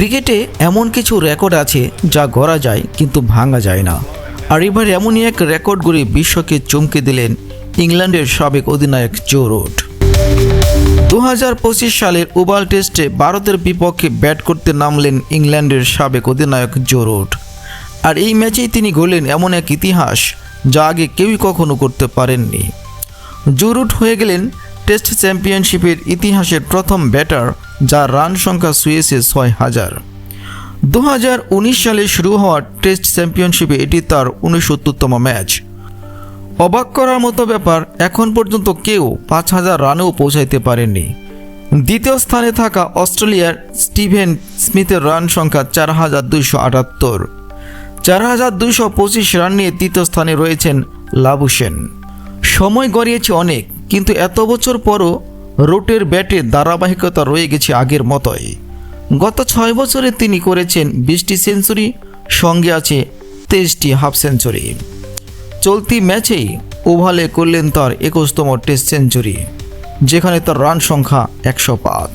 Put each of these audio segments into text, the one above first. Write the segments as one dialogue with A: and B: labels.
A: ক্রিকেটে এমন কিছু রেকর্ড আছে যা গড়া যায় কিন্তু ভাঙা যায় না। আর এবার এমনই এক রেকর্ড গড়ে বিশ্বকে চমকে দিলেন ইংল্যান্ডের সাবেক অধিনায়ক জো রুট দু হাজার পঁচিশ সালের ওভাল টেস্টে ভারতের বিপক্ষে ব্যাট করতে নামলেন ইংল্যান্ডের সাবেক অধিনায়ক জো রুট আর এই ম্যাচেই তিনি গড়লেন এমন এক ইতিহাস যা আগে কেউই কখনো করতে পারেননি। জুরুট হয়ে গেলেন টেস্ট চ্যাম্পিয়নশিপের ইতিহাসের প্রথম ব্যাটার যার রান সংখ্যা ছুঁয়েছে ছয় হাজার। দু সালে শুরু হওয়া টেস্ট চ্যাম্পিয়নশিপে এটি তার উনসত্তরতম ম্যাচ। অবাক করার মতো ব্যাপার এখন পর্যন্ত কেউ পাঁচ হাজার রানেও পৌঁছাইতে পারেননি। দ্বিতীয় স্থানে থাকা অস্ট্রেলিয়ার স্টিভেন স্মিথের রান সংখ্যা চার হাজার দুইশো আটাত্তর। চার হাজার দুইশো পঁচিশ রান নিয়ে তৃতীয় স্থানে রয়েছেন লাবুসেন সময় গড়িয়েছে অনেক, কিন্তু এত বছর পরও রুটের ব্যাটে ধারাবাহিকতা রয়ে গেছে আগের মতোই। গত ছয় বছরে তিনি করেছেন বিশটি সেঞ্চুরি, সঙ্গে আছে তেইশটি হাফ সেঞ্চুরি। চলতি ম্যাচেই ওভালে করলেন তার একুশতম টেস্ট সেঞ্চুরি, যেখানে তার রান সংখ্যা একশো পাঁচ।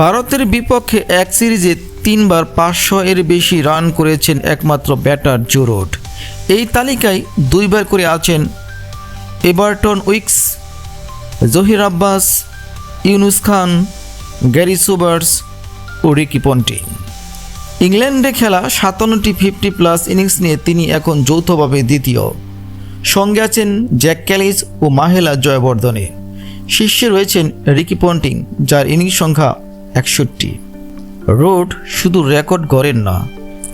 A: ভারতের বিপক্ষে এক সিরিজে তিনবার পাঁচশো এর বেশি রান করেছেন একমাত্র ব্যাটার জোরোড। এই তালিকায় দুইবার করে আছেন Everton Weekes Zaheer Abbas, Younis Khan, Garry Sobers ও রিকি পন্টিং। ইংল্যান্ডে খেলা সাতান্নটি ফিফটি প্লাস ইনিংস নিয়ে তিনি এখন যৌথভাবে দ্বিতীয়। সঙ্গে আছেন জ্যাক ক্যালিস ও মাহেলা জয়বর্ধনে। শীর্ষে রয়েছেন রিকি পন্টিং, যার ইনিংস সংখ্যা একষট্টি। রোড শুধু রেকর্ড গড়েন না,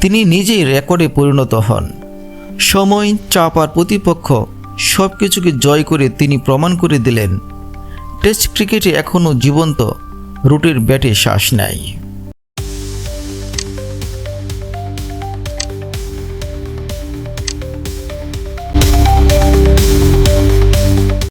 A: তিনি নিজেই রেকর্ডে পরিণত হন। সময়, চাপ আর প্রতিপক্ষ সব কিছুকে জয় করে তিনি প্রমাণ করে দিলেন টেস্ট ক্রিকেটে এখনও জীবন্ত রুটের ব্যাটে শ্বাস নেয়।